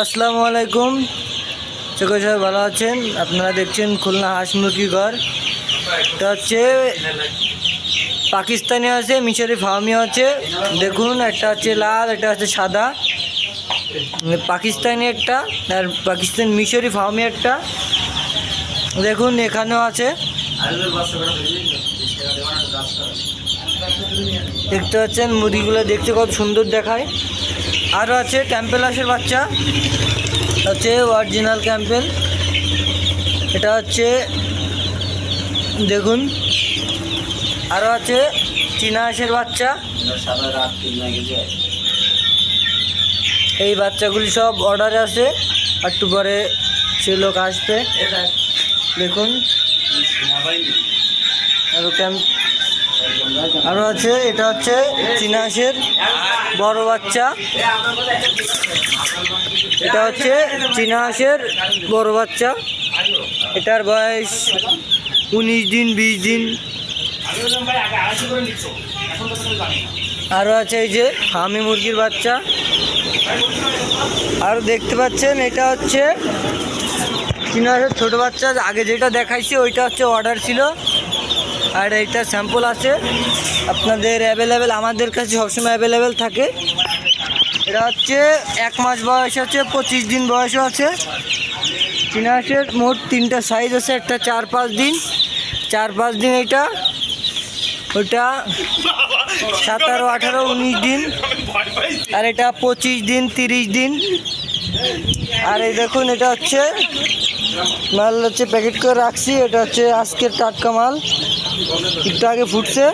আসসালামু আলাইকুম। সকল সবাই ভালো আছেন? আপনারা দেখছেন খুলনা হাঁস মুরগি ঘর। এটা হচ্ছে পাকিস্তানি আছে, মিশরি ফার্মি আছে। দেখুন, একটা হচ্ছে লাল, একটা হচ্ছে সাদা। পাকিস্তানি একটা, আর পাকিস্তান মিশরি ফার্মি একটা। দেখুন, এখানেও আছে। দেখতে পাচ্ছেন, মুরগিগুলো দেখতে কত সুন্দর দেখায়। আরও আছে ক্যাম্পেলাসের বাচ্চা। হচ্ছে অরিজিনাল ক্যাম্পেল এটা হচ্ছে, দেখুন। আরও আছে চীনা হাঁসের বাচ্চা। এই বাচ্চাগুলি সব অর্ডারে আছে। আর একটু পরে সে লোক আসবে। দেখুন। আরও ক্যাম্প আরও আছে, এটা হচ্ছে চীনা হাঁসের বড় বাচ্চা। এটা হচ্ছে চীনা হাঁসের বড় বাচ্চা। এটার বয়স উনিশ দিন, বিশ দিন। আরও আছে এই যে হামি মুরগির বাচ্চা। আর দেখতে পাচ্ছেন, এটা হচ্ছে চীনা হাঁসের ছোটো বাচ্চা। আগে যেটা দেখাইছি, ওইটা হচ্ছে অর্ডার ছিল। আর এইটা স্যাম্পল আছে। আপনাদের অ্যাভেলেবেল আমাদের কাছে সবসময় অ্যাভেলেবেল থাকে। এটা হচ্ছে এক মাস বয়স আছে, পঁচিশ দিন বয়সও আছে। চীনা হাঁসের মোট তিনটা সাইজ আছে, একটা চার পাঁচ দিন। চার পাঁচ দিন এটা। ওইটা সতেরো আঠারো, উনিশ দিন। আর এটা পঁচিশ দিন, তিরিশ দিন। আর এই দেখুন, এটা হচ্ছে মাল হচ্ছে প্যাকেট করে রাখছি। এটা হচ্ছে আজকের টাটকা মাল। একটু আগে ফুটছে।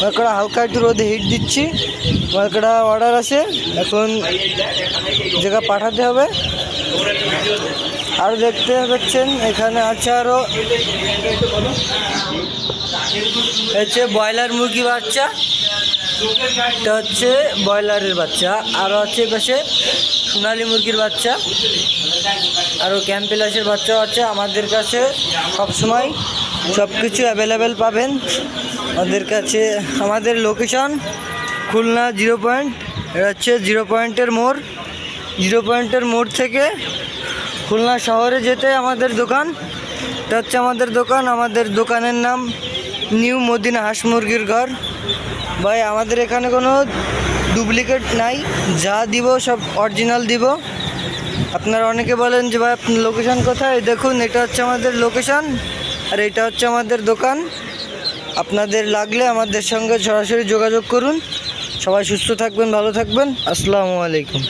মালকড়া হালকা একটু রোদে হিট দিচ্ছি। মালকড়া অর্ডার আছে। এখন জায়গা পাঠাতে হবে। আর দেখতে পাচ্ছেন, এখানে আছে আরও হচ্ছে ব্রয়লার মুরগি বাচ্চা। এটা হচ্ছে ব্রয়লারের বাচ্চা। আরও আছে পাশে সোনালি মুরগির বাচ্চা। আরও ক্যাম্পেলাসের বাচ্চাও আছে। আমাদের কাছে সবসময় সব কিছু অ্যাভেলেবেল পাবেন। আমাদের কাছে, আমাদের লোকেশন খুলনা জিরো পয়েন্ট এটা হচ্ছে জিরো পয়েন্টের মোড়। জিরো পয়েন্টের মোড় থেকে খুলনা শহরে যেতে আমাদের দোকান। এটা হচ্ছে আমাদের দোকান। আমাদের দোকানের নাম নিউ মদিনা হাঁস মুরগির ঘর। ভাই, আমাদের এখানে কোনো ডুপ্লিকেট নাই, যা দিব সব অরিজিনাল দিব। আপনারা অনেকে বলেন যে ভাই, আপনার লোকেশান কোথায়? দেখুন, এটা হচ্ছে আমাদের লোকেশান আর এটা হচ্ছে আমাদের দোকান। আপনাদের লাগলে আমাদের সঙ্গে সরাসরি যোগাযোগ করুন। সবাই সুস্থ থাকবেন, ভালো থাকবেন। আসসালামু আলাইকুম।